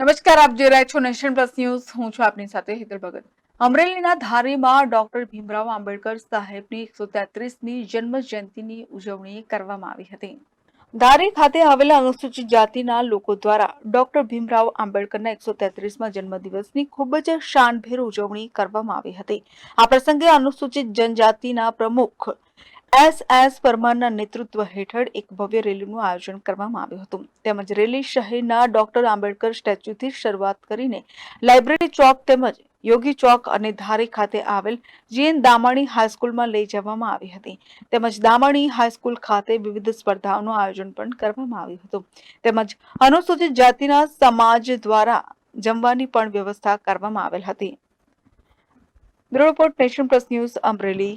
નમસ્કાર, આપ જોઈ રહ્યા છો નેશન પ્લસ ન્યૂઝ. હું છું આપની સાથે હેતલ ભગત. અમરેલીના ધારીમાં ડોક્ટર ભીમરાવ આંબેડકર સાહેબની એકસો તેત્રીસમી જન્મ જયંતિની ઉજવણી કરવામાં આવી હતી. ધારી ખાતે આવેલા અનુસૂચિત જાતિના લોકો દ્વારા ડોક્ટર ભીમરાવ આંબેડકરના એકસો તેત્રીસમાં જન્મદિવસની ખૂબ જ શાનભેર ઉજવણી કરવામાં આવી હતી. આ પ્રસંગે અનુસૂચિત જનજાતિના પ્રમુખ એસ એસ પરમારના નેતૃત્વ હેઠળ એક ભવ્ય રેલીનું આયોજન કરવામાં આવ્યું હતું. તેમજ રેલી શહેરના ડોક્ટર આંબેડકર સ્ટેચ્યુથી શરૂઆત કરીને લાઇબ્રેરી ચોક તેમજ યોગી ચોક અને ધારી ખાતે આવેલ જીએન દામાણી હાઈસ્કૂલમાં લઈ જવામાં આવી હતી. તેમજ દામાણી હાઈસ્કૂલ ખાતે વિવિધ સ્પર્ધાઓનું આયોજન પણ કરવામાં આવ્યું હતું. તેમજ અનુસૂચિત જાતિના સમાજ દ્વારા જમવાની પણ વ્યવસ્થા કરવામાં આવેલ હતી. Bureau nation plus news Amreli.